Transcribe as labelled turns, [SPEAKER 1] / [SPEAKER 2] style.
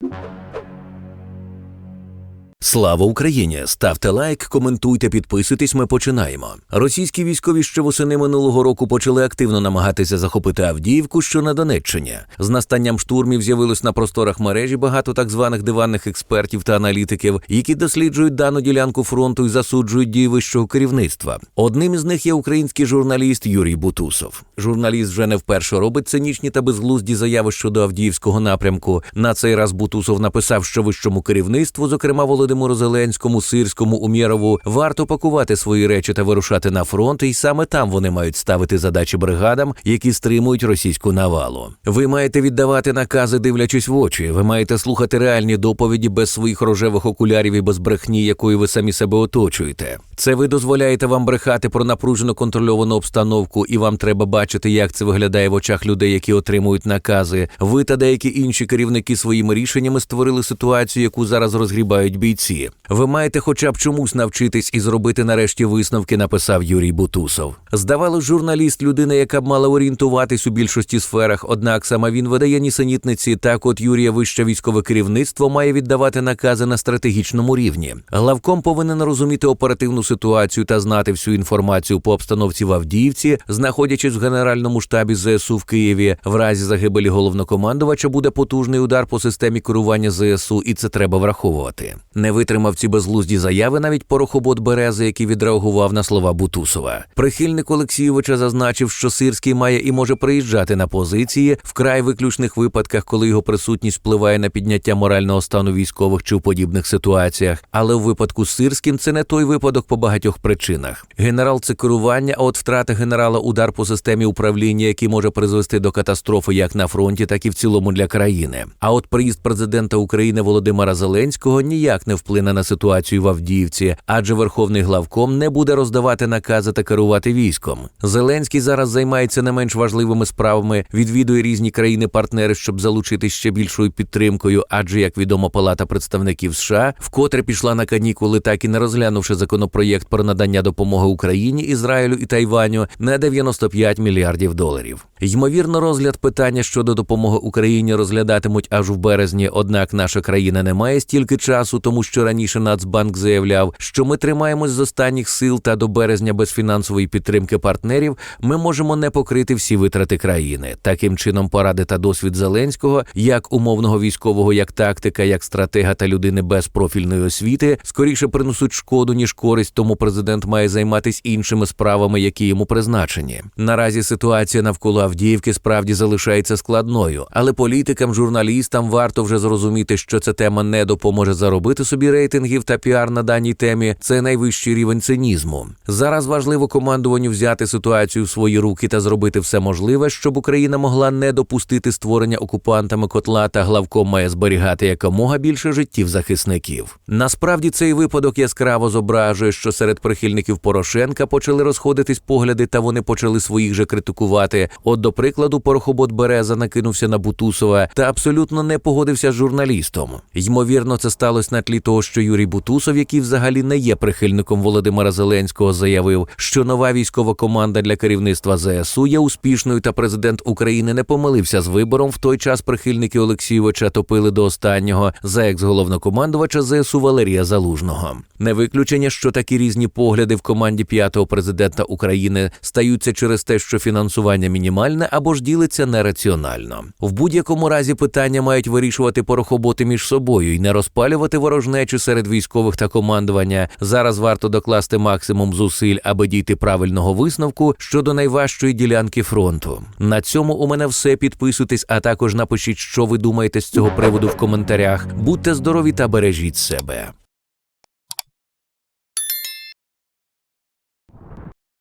[SPEAKER 1] you Слава Україні! Ставте лайк, коментуйте, підписуйтесь. Ми починаємо. Російські військові ще восени минулого року почали активно намагатися захопити Авдіївку, що на Донеччині. З настанням штурмів з'явилось на просторах мережі багато так званих диванних експертів та аналітиків, які досліджують дану ділянку фронту і засуджують дії вищого керівництва. Одним із них є український журналіст Юрій Бутусов. Журналіст вже не вперше робить цинічні та безглузді заяви щодо Авдіївського напрямку. На цей раз Бутусов написав, що вищому керівництву, зокрема Володимиру Зеленському, Сирському, Умєрову, варто пакувати свої речі та вирушати на фронт, і саме там вони мають ставити задачі бригадам, які стримують російську навалу. Ви маєте віддавати накази, дивлячись в очі. Ви маєте слухати реальні доповіді без своїх рожевих окулярів і без брехні, якою ви самі себе оточуєте. Це ви дозволяєте вам брехати про напружено контрольовану обстановку, і вам треба бачити, як це виглядає в очах людей, які отримують накази. Ви та деякі інші керівники своїми рішеннями створили ситуацію, яку зараз розгрібають бійці. Ви маєте хоча б чомусь навчитись і зробити нарешті висновки, написав Юрій Бутусов. Здавалось, журналіст людина, яка б мала орієнтуватись у більшості сферах, однак саме він видає нісенітниці. Так, от Юрія вище військове керівництво має віддавати накази на стратегічному рівні. Главком повинен розуміти оперативну ситуацію та знати всю інформацію по обстановці в Авдіївці, знаходячись в генеральному штабі ЗСУ в Києві. В разі загибелі головнокомандувача буде потужний удар по системі керування ЗСУ, і це треба враховувати. Не витримав ці безглузді заяви навіть порохобот Берези, який відреагував на слова Бутусова. Прихильник Олексійовича зазначив, що Сирський має і може приїжджати на позиції вкрай виключних випадках, коли його присутність впливає на підняття морального стану військових чи у подібних ситуаціях. Але в випадку з Сирським це не той випадок по багатьох причинах. Генерал це керування, а от втрата генерала удар по системі управління, який може призвести до катастрофи як на фронті, так і в цілому для країни. А от приїзд президента України Володимира Зеленського ніяк не вплине на ситуацію в Авдіївці, адже верховний главком не буде роздавати накази та керувати військом. Зеленський зараз займається не менш важливими справами, відвідує різні країни-партнери, щоб залучити ще більшою підтримкою. Адже, як відомо, Палата представників США вкотре пішла на канікули, так і не розглянувши законопроєкт про надання допомоги Україні, Ізраїлю і Тайваню на 95 мільярдів доларів. Ймовірно, розгляд питання щодо допомоги Україні розглядатимуть аж в березні. Однак наша країна не має стільки часу, тому що раніше Нацбанк заявляв, що ми тримаємось з останніх сил та до березня без фінансової підтримки партнерів ми можемо не покрити всі витрати країни. Таким чином, поради та досвід Зеленського, як умовного військового, як тактика, як стратега та людини без профільної освіти, скоріше принесуть шкоду ніж користь. Тому президент має займатися іншими справами, які йому призначені. Наразі ситуація навколо Авдіївки справді залишається складною, але політикам, журналістам варто вже зрозуміти, що ця тема не допоможе заробити собі рейтингів та піар на даній темі. Це найвищий рівень цинізму. Зараз важливо командуванню взяти ситуацію в свої руки та зробити все можливе, щоб Україна могла не допустити створення окупантами котла та главком має зберігати якомога більше життів захисників. Насправді цей випадок яскраво зображує, що серед прихильників Порошенка почали розходитись погляди, та вони почали своїх же критикувати. От, до прикладу, порохобот Береза накинувся на Бутусова та абсолютно не погодився з журналістом. Ймовірно, це сталося на тлі того, що Юрій Бутусов, який взагалі не є прихильником Володимира Зеленського, заявив, що нова військова команда для керівництва ЗСУ є успішною, та президент України не помилився з вибором. В той час прихильники Олексійовича топили до останнього за екс-головнокомандувача ЗСУ Валерія Залужного. Не виключення, що такі різні погляди в команді п'ятого президента України стаються через те, що фінансування мінімальне або ж ділиться нераціонально. В будь-якому разі питання мають вирішувати порохоботи між собою і не розпалювати ворожнечу серед військових та командування. Зараз варто докласти максимум зусиль, аби дійти правильного висновку щодо найважчої ділянки фронту. На цьому у мене все. Підписуйтесь, а також напишіть, що ви думаєте з цього приводу в коментарях. Будьте здорові та бережіть себе.